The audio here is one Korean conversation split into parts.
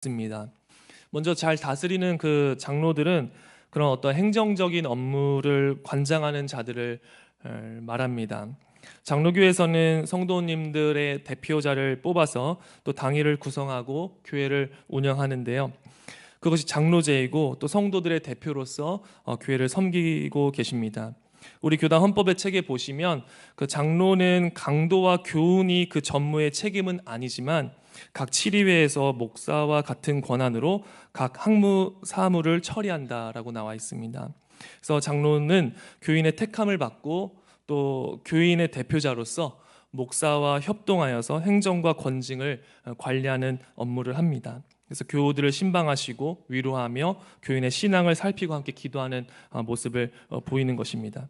있습니다. 먼저 잘 다스리는 그 장로들은 그런 어떤 행정적인 업무를 관장하는 자들을 어, 말합니다. 장로교에서는 성도님들의 대표자를 뽑아서 또 당회를 구성하고 교회를 운영하는데요. 그것이 장로제이고 또 성도들의 대표로서 어, 교회를 섬기고 계십니다. 우리 교단 헌법의 책에 보시면 그 장로는 강도와 교훈이 그 전무의 책임은 아니지만 각 치리회에서 목사와 같은 권한으로 각 학무 사무를 처리한다라고 나와 있습니다. 그래서 장로는 교인의 택함을 받고 또 교인의 대표자로서 목사와 협동하여서 행정과 권징을 관리하는 업무를 합니다. 그래서 교우들을 신방하시고 위로하며 교인의 신앙을 살피고 함께 기도하는 어, 모습을 어, 보이는 것입니다.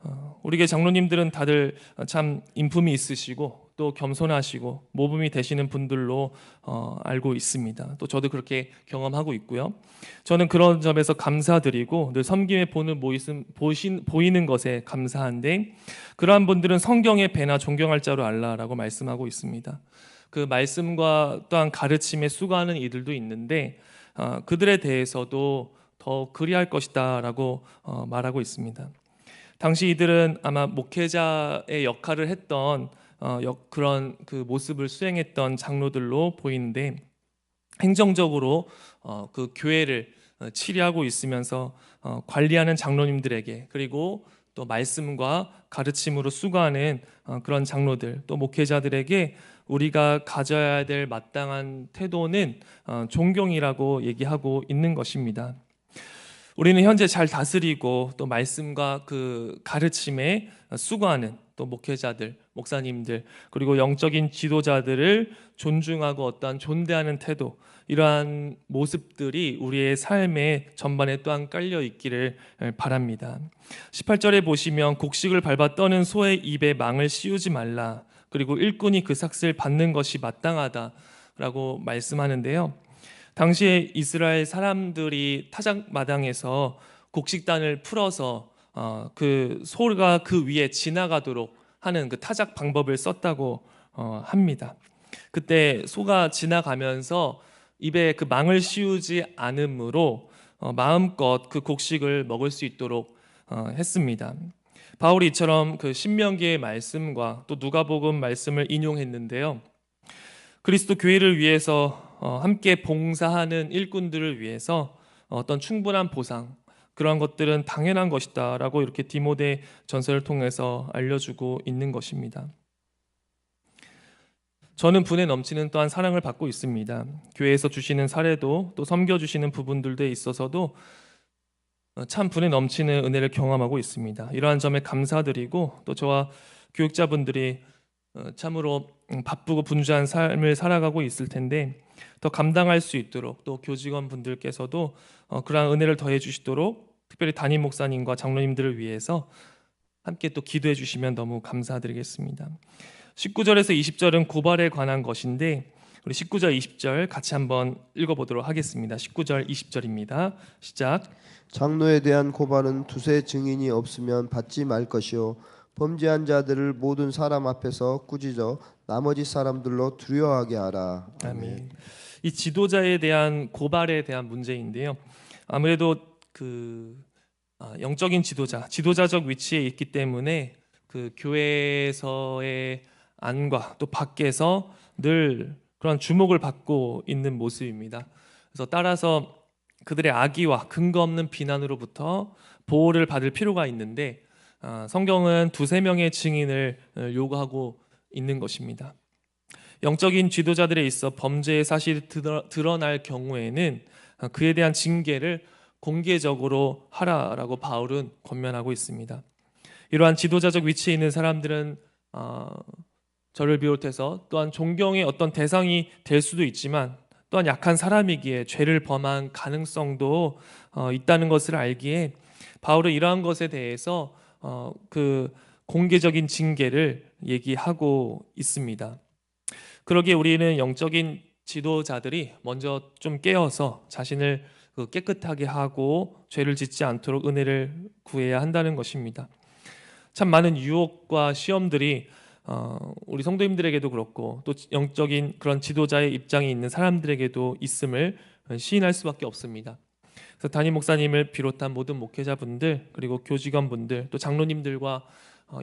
어, 우리 교회 장로님들은 다들 참 인품이 있으시고 또 겸손하시고 모범이 되시는 분들로 어, 알고 있습니다. 또 저도 그렇게 경험하고 있고요. 저는 그런 점에서 감사드리고 늘 섬김에 보는 모이심, 보신, 보이는 것에 감사한데 그러한 분들은 성경의 배나 존경할 자로 알라라고 말씀하고 있습니다. 그 말씀과 또한 가르침에 수고하는 이들도 있는데 어, 그들에 대해서도 더 그리할 것이다라고 어, 말하고 있습니다. 당시 이들은 아마 목회자의 역할을 했던 어, 역, 그런 그 모습을 수행했던 장로들로 보이는데 행정적으로 어, 그 교회를 어, 치리하고 있으면서 어, 관리하는 장로님들에게 그리고 또 말씀과 가르침으로 수고하는 어, 그런 장로들 또 목회자들에게 우리가 가져야 될 마땅한 태도는 어, 존경이라고 얘기하고 있는 것입니다. 우리는 현재 잘 다스리고 또 말씀과 그 가르침에 수고하는 또 목회자들, 목사님들 그리고 영적인 지도자들을 존중하고 어떠한 존대하는 태도 이러한 모습들이 우리의 삶의 전반에 또한 깔려 있기를 바랍니다. 18절에 보시면 곡식을 밟아 떠는 소의 입에 망을 씌우지 말라. 그리고 일꾼이 그 삭슬 받는 것이 마땅하다라고 말씀하는데요. 당시에 이스라엘 사람들이 타작 마당에서 곡식단을 풀어서 어, 그 소가 그 위에 지나가도록 하는 그 타작 방법을 썼다고 어, 합니다. 그때 소가 지나가면서 입에 그 망을 씌우지 않으므로 어, 마음껏 그 곡식을 먹을 수 있도록 어, 했습니다. 바울이 이처럼 그 신명기의 말씀과 또 누가복음 말씀을 인용했는데요. 그리스도 교회를 위해서 어, 함께 봉사하는 일꾼들을 위해서 어떤 충분한 보상 그러한 것들은 당연한 것이다라고 이렇게 디모데 전서를 통해서 알려주고 있는 것입니다. 저는 분에 넘치는 또한 사랑을 받고 있습니다. 교회에서 주시는 사례도 또 섬겨 주시는 부분들도 있어서도 어, 참 분에 넘치는 은혜를 경험하고 있습니다. 이러한 점에 감사드리고 또 저와 교육자분들이 어, 참으로 음, 바쁘고 분주한 삶을 살아가고 있을 텐데 더 감당할 수 있도록 또 교직원 분들께서도 어, 그러한 은혜를 더해 주시도록 특별히 담임 목사님과 장로님들을 위해서 함께 또 기도해 주시면 너무 감사드리겠습니다. 19절에서 20절은 고발에 관한 것인데 우리 19절 20절 같이 한번 읽어보도록 하겠습니다. 19절 20절입니다. 시작. 장로에 대한 고발은 두세 증인이 없으면 받지 말 것이요 범죄한 자들을 모든 사람 앞에서 꾸짖어 나머지 사람들로 두려워하게 하라. 아멘. 이 지도자에 대한 고발에 대한 문제인데요. 아무래도 그 아, 영적인 지도자, 지도자적 위치에 있기 때문에 그 교회에서의 안과 또 밖에서 늘 그런 주목을 받고 있는 모습입니다. 그래서 따라서 그들의 악의와 근거 없는 비난으로부터 보호를 받을 필요가 있는데 아, 성경은 두세 명의 증인을 어, 요구하고 있는 것입니다. 영적인 지도자들에 있어 범죄의 사실이 드러- 드러날 경우에는 아, 그에 대한 징계를 공개적으로 하라라고 바울은 권면하고 있습니다. 이러한 지도자적 위치에 있는 사람들은 어, 저를 비롯해서 또한 존경의 어떤 대상이 될 수도 있지만 또한 약한 사람이기에 죄를 범한 가능성도 어, 있다는 것을 알기에 바울은 이러한 것에 대해서 어, 그 공개적인 징계를 얘기하고 있습니다. 그러기에 우리는 영적인 지도자들이 먼저 좀 깨어서 자신을 그 깨끗하게 하고 죄를 짓지 않도록 은혜를 구해야 한다는 것입니다. 참 많은 유혹과 시험들이 어, 우리 성도님들에게도 그렇고 또 영적인 그런 지도자의 입장에 있는 사람들에게도 있음을 시인할 수밖에 없습니다. 그래서 담임 목사님을 비롯한 모든 목회자분들 그리고 교직원분들 또 장로님들과 어,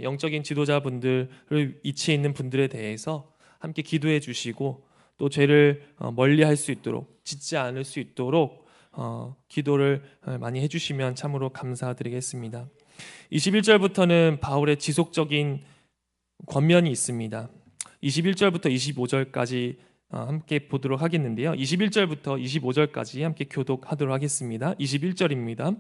영적인 지도자분들을 이치에 있는 분들에 대해서 함께 기도해 주시고 또 죄를 어, 멀리 할 수 있도록 짓지 않을 수 있도록 어, 기도를 어, 많이 해주시면 참으로 감사드리겠습니다. 21절부터는 바울의 지속적인 권면이 있습니다. 21절부터 25절까지 어, 함께 보도록 하겠는데요. 21절부터 25절까지 함께 교독하도록 하겠습니다. 21절입니다.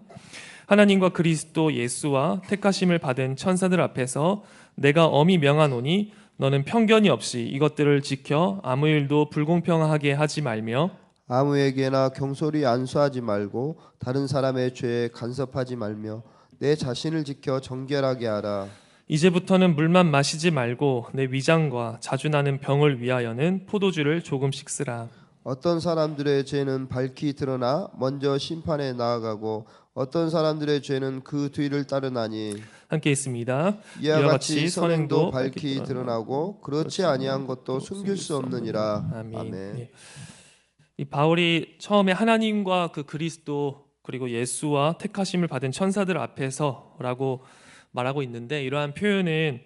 하나님과 그리스도 예수와 택하심을 받은 천사들 앞에서 내가 엄히 명하노니 너는 편견이 없이 이것들을 지켜 아무 일도 불공평하게 하지 말며 아무에게나 경솔히 안수하지 말고 다른 사람의 죄에 간섭하지 말며 내 자신을 지켜 정결하게 하라. 이제부터는 물만 마시지 말고 내 위장과 자주 나는 병을 위하여는 포도주를 조금씩 쓰라. 어떤 사람들의 죄는 밝히 드러나 먼저 심판에 나아가고 어떤 사람들의 죄는 그 뒤를 따르나니 함께 있습니다. 이와 같이 선행도 밝히 드러나고 그렇지 아니한 것도 숨길 수 없느니라. 아멘. 아멘. 예. 이 바울이 처음에 하나님과 그 그리스도 그리고 예수와 택하심을 받은 천사들 앞에서라고 말하고 있는데 이러한 표현은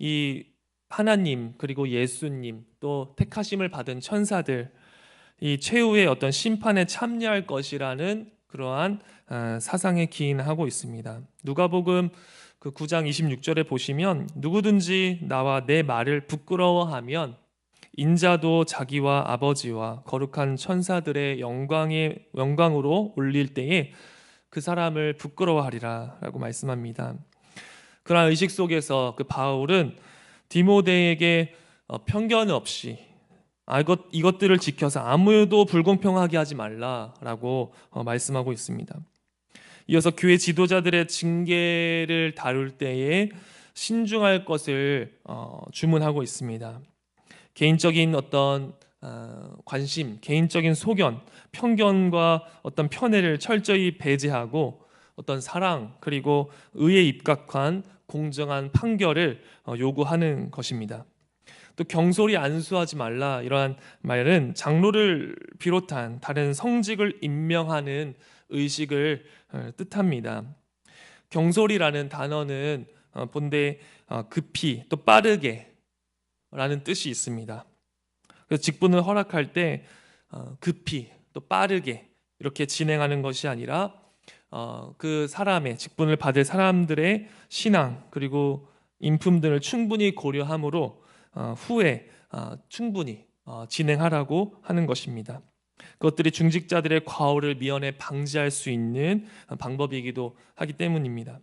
이 하나님 그리고 예수님 또 택하심을 받은 천사들 이 최후의 어떤 심판에 참여할 것이라는 그러한 아, 사상에 기인하고 있습니다. 누가복음 그 9장 26절에 보시면 누구든지 나와 내 말을 부끄러워하면 인자도 자기와 아버지와 거룩한 천사들의 영광의 영광으로 올릴 때에 그 사람을 부끄러워하리라라고 말씀합니다. 그러한 의식 속에서 그 바울은 디모데에게 어, 편견 없이 아, 이것, 이것들을 지켜서 아무도 불공평하게 하지 말라라고 어, 말씀하고 있습니다. 이어서 교회 지도자들의 징계를 다룰 때에 신중할 것을 어, 주문하고 있습니다. 개인적인 어떤 어, 관심, 개인적인 소견, 편견과 어떤 편애를 철저히 배제하고 어떤 사랑 그리고 의에 입각한 공정한 판결을 어, 요구하는 것입니다. 또 경솔히 안수하지 말라 이러한 말은 장로를 비롯한 다른 성직을 임명하는 의식을 어, 뜻합니다. 경솔이라는 단어는 어, 본데 어, 급히 또 빠르게 라는 뜻이 있습니다. 그래서 직분을 허락할 때 어, 급히 또 빠르게 이렇게 진행하는 것이 아니라 어, 그 사람의 직분을 받을 사람들의 신앙 그리고 인품 등을 충분히 고려함으로 어, 후에 어, 충분히 어, 진행하라고 하는 것입니다. 그것들이 중직자들의 과오를 미연에 방지할 수 있는 방법이기도 하기 때문입니다.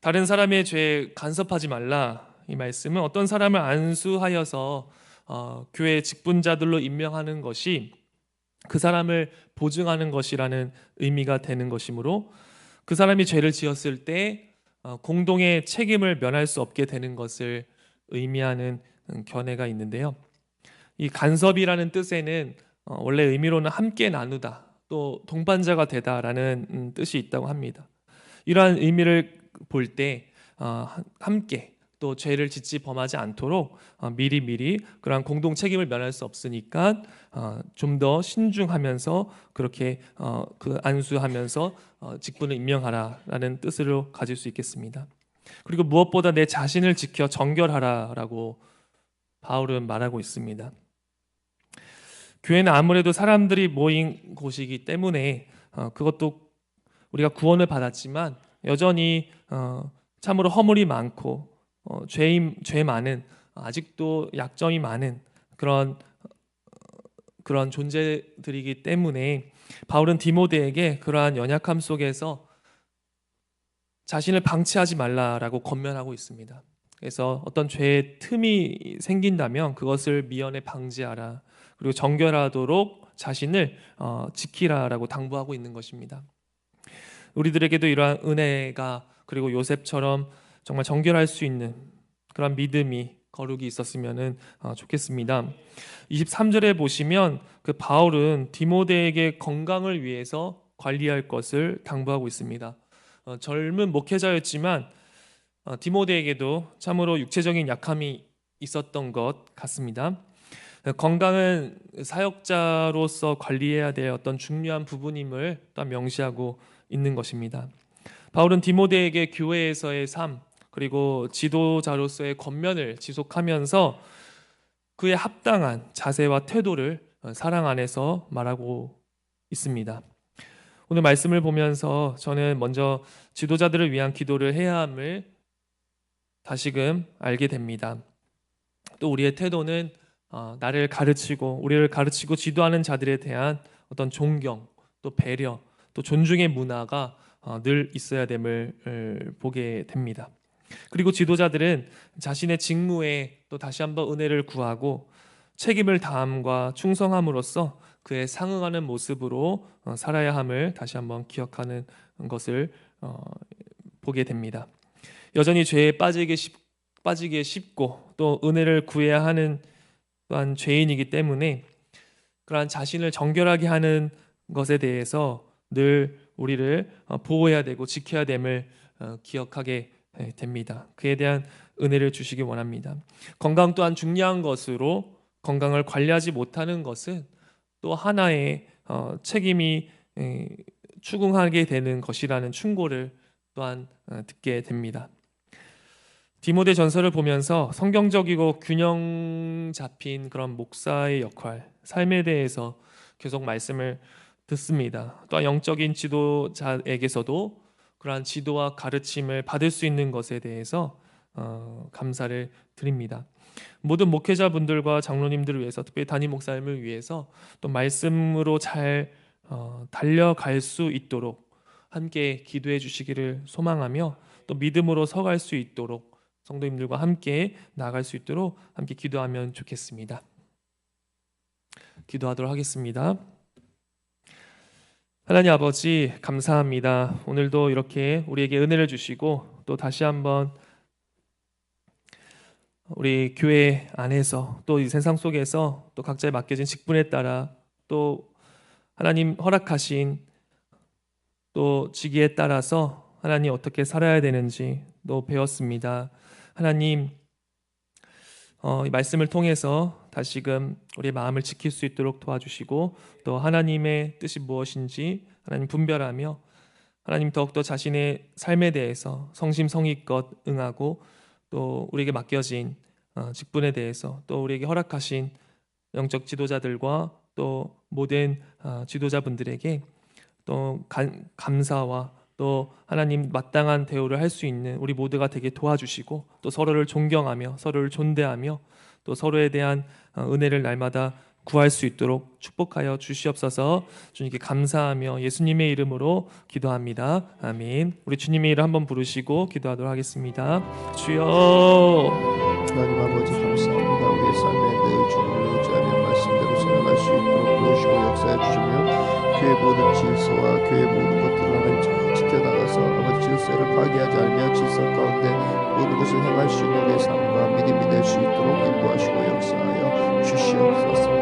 다른 사람의 죄에 간섭하지 말라 이 말씀은 어떤 사람을 안수하여서 어, 교회 직분자들로 임명하는 것이 그 사람을 보증하는 것이라는 의미가 되는 것이므로 그 사람이 죄를 지었을 때 어, 공동의 책임을 면할 수 없게 되는 것을 의미하는 음, 견해가 있는데요. 이 간섭이라는 뜻에는 어, 원래 의미로는 함께 나누다 또 동반자가 되다라는 음, 뜻이 있다고 합니다. 이러한 의미를 볼때 어, 함께 또 죄를 짓지 범하지 않도록 어, 미리 미리 그러한 공동 책임을 면할 수 없으니까 좀 더 신중하면서 그렇게 어, 그 안수하면서 어, 직분을 임명하라라는 뜻으로 가질 수 있겠습니다. 그리고 무엇보다 내 자신을 지켜 정결하라라고 바울은 말하고 있습니다. 교회는 아무래도 사람들이 모인 곳이기 때문에 어, 그것도 우리가 구원을 받았지만 여전히 어, 참으로 허물이 많고 어, 죄임 죄 많은 아직도 약점이 많은 그런 어, 그런 존재들이기 때문에 바울은 디모데에게 그러한 연약함 속에서 자신을 방치하지 말라라고 권면하고 있습니다. 그래서 어떤 죄의 틈이 생긴다면 그것을 미연에 방지하라. 그리고 정결하도록 자신을 어, 지키라라고 당부하고 있는 것입니다. 우리들에게도 이러한 은혜가 그리고 요셉처럼 정말 정결할 수 있는 그런 믿음이 거룩이 있었으면 어, 좋겠습니다. 23절에 보시면 그 바울은 디모데에게 건강을 위해서 관리할 것을 당부하고 있습니다. 어, 젊은 목회자였지만 어, 디모데에게도 참으로 육체적인 약함이 있었던 것 같습니다. 건강은 사역자로서 관리해야 될 어떤 중요한 부분임을 또한 명시하고 있는 것입니다. 바울은 디모데에게 교회에서의 삶 그리고 지도자로서의 권면을 지속하면서 그의 합당한 자세와 태도를 사랑 안에서 말하고 있습니다. 오늘 말씀을 보면서 저는 먼저 지도자들을 위한 기도를 해야 함을 다시금 알게 됩니다. 또 우리의 태도는 어, 나를 가르치고 우리를 가르치고 지도하는 자들에 대한 어떤 존경, 또 배려, 또 존중의 문화가 어, 늘 있어야 됨을 을, 보게 됩니다. 그리고 지도자들은 자신의 직무에 또 다시 한번 은혜를 구하고 책임을 다함과 충성함으로써 그에 상응하는 모습으로 어, 살아야 함을 다시 한번 기억하는 것을 어, 보게 됩니다. 여전히 죄에 빠지기 쉽, 빠지기에 쉽고 또 은혜를 구해야 하는 또한 죄인이기 때문에 그러한 자신을 정결하게 하는 것에 대해서 늘 우리를 어, 보호해야 되고 지켜야 됨을 어, 기억하게 예, 됩니다. 그에 대한 은혜를 주시기 원합니다. 건강 또한 중요한 것으로 건강을 관리하지 못하는 것은 또 하나의 어, 책임이 에, 추궁하게 되는 것이라는 충고를 또한 어, 듣게 됩니다. 디모데 전서를 보면서 성경적이고 균형 잡힌 그런 목사의 역할, 삶에 대해서 계속 말씀을 듣습니다. 또한 영적인 지도자에게서도 그러한 지도와 가르침을 받을 수 있는 것에 대해서 어, 감사를 드립니다. 모든 목회자분들과 장로님들을 위해서 특별히 담임 목사님을 위해서 또 말씀으로 잘 어, 달려갈 수 있도록 함께 기도해 주시기를 소망하며 또 믿음으로 서갈 수 있도록 성도님들과 함께 나아갈 수 있도록 함께 기도하면 좋겠습니다. 기도하도록 하겠습니다. 하나님 아버지 감사합니다. 오늘도 이렇게 우리에게 은혜를 주시고 또 다시 한번 우리 교회 안에서 또 이 세상 속에서 또 각자의 맡겨진 직분에 따라 또 하나님 허락하신 또 직위에 따라서 하나님 어떻게 살아야 되는지 또 배웠습니다. 하나님 어, 이 말씀을 통해서 다시금 우리의 마음을 지킬 수 있도록 도와주시고 또 하나님의 뜻이 무엇인지 하나님 분별하며 하나님 더욱더 자신의 삶에 대해서 성심성의껏 응하고 또 우리에게 맡겨진 어, 직분에 대해서 또 우리에게 허락하신 영적 지도자들과 또 모든 어, 지도자분들에게 또 간- 감사와 또 하나님 마땅한 대우를 할 수 있는 우리 모두가 되게 도와주시고 또 서로를 존경하며 서로를 존대하며 또 서로에 대한 어, 은혜를 날마다 구할 수 있도록 축복하여 주시옵소서 주님께 감사하며 예수님의 이름으로 기도합니다. 아멘. 우리 주님의 이름 한번 부르시고 기도하도록 하겠습니다. 주여 하나님 아버지 감사합니다. 우리의 삶에 늘 주님을 의지하며 말씀대로 살아갈 수 있도록 도우시고 역사해 주시며 교회 모든 질서와 교회 모든 것들을 하나님 잘 지켜나가서 아버지 질서를 파괴하지 않으며 질서 가운데 모든 것을 행할 수 있는 우리의 삶과 믿음이 될 수 있도록 인도하시고 역사하여 주시옵소서.